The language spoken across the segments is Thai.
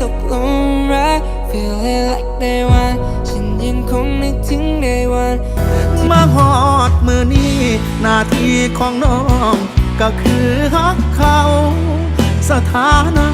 ตกหลุมรัก Feel it like day one ฉันยังคงนึกถึง day one มาหอดมือนี้ หน้าที่ของน้อง ก็คือฮักเขา สถานะ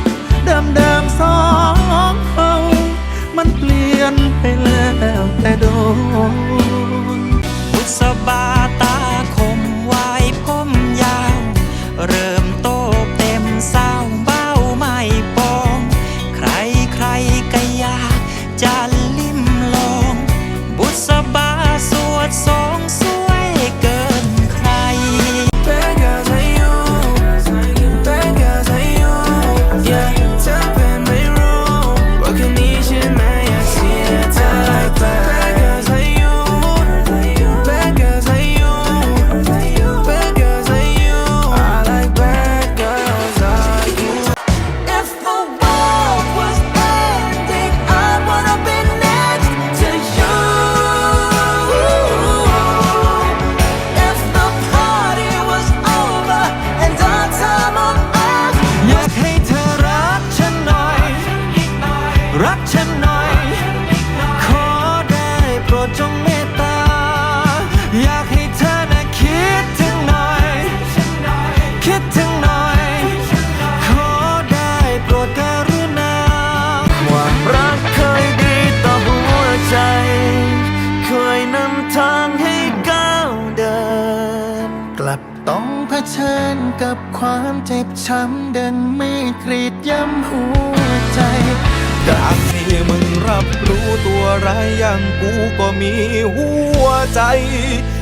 รักฉันหน่อย ขอได้โปรดจงเมตตา อยากให้เธอน่ะคิดถึงหน่อย คิดถึงหน่อย ขอได้โปรดกรุณาความรักเคยดีต่อหัวใจ เคยนำทางให้ก้าวเดิน กลับต้องเผชิญกับความเจ็บช้ำเดินไม่กรีดย้ำหัวใจ จากให้มึงรับรู้ตัวร้ายอย่างกูก็มีหัวใจ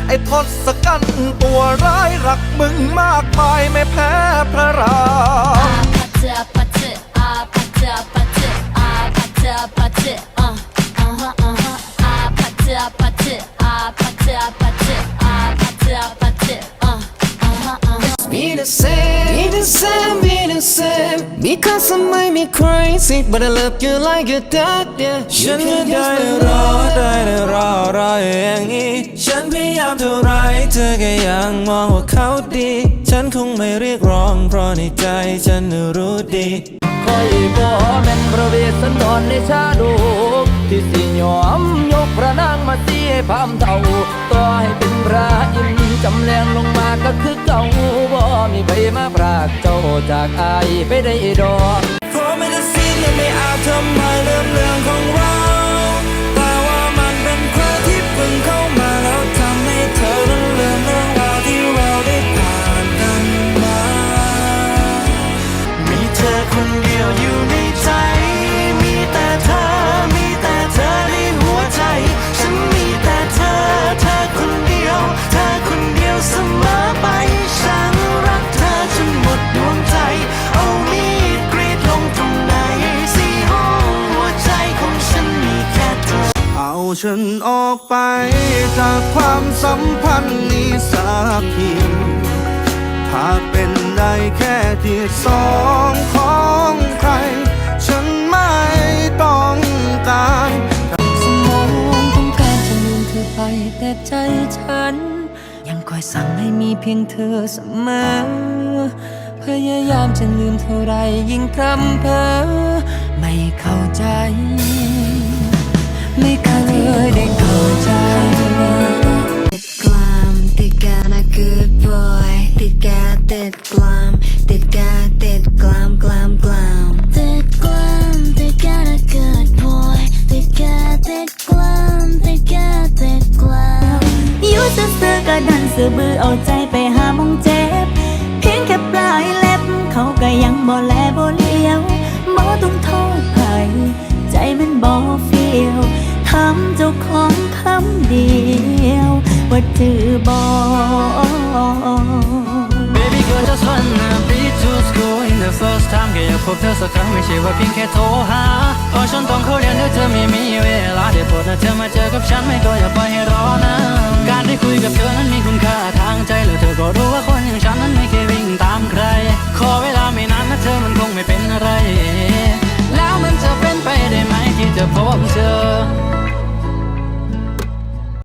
ไอ้ทศกัณฐ์ตัวร้ายรักมึงมากมายไม่แพ้พระรามอาปัจเจปัจเจอาปัจเจปัจเจอาปัจเจปัจเจอะอะฮะอะฮะอาปัจเจปัจเจอาปัจเจปัจเจอาปัจเจ Be the same, be the same, be the same Because I might be crazy But I love you like a dog, yeah ฉันก็ได้แต่รอได้แต่รอรออย่างนี้ฉันพยายามเท่าไรเธอก็ยังมองว่าเขาดี ฉันคงไม่เรียกร้อง เพราะในใจฉันรู้ดีคอยบ่แม่นพระเวสสันดรในชาดกที่สิยอมยกพระนางมาเสียพามเท่าต่อให้เป็นพระ เจ้าจากอายไปได้ดอกเพราะไม่ได้สิ้นไม่อาจทำให้ลืมเรื่องของเรา ฉันออกไป จากความสัมพันธ์นี้สักทีถ้าเป็นได้แค่ที่สองของใคร ฉันไม่ต้องการสมองต้องการจะลืมเธอไปแต่ใจฉัน ยังคอยสั่งให้มีเพียงเธอเสมอ พยายามจะลืมเท่าไรยิ่งพรำเพ้อไม่เข้าใจ ไม่เค ของคำเดียว ว่าจือบอ Baby girl just wanna be to school in the first time แค่อยากพบเธอสักครั้งไม่ใช่ว่าเพียงแค่โทรหาเพราะฉันต้องเข้าเรียนด้วยเธอไม่มีเวลาเด้โปรดนะเธอมาเจอกับฉันไม่ก็อย่าปล่อยให้รอนะการได้คุยกับเธอนั้นมีคุณค่าทางใจแล้วเธอก็รู้ว่าคนอย่างฉันนั้นไม่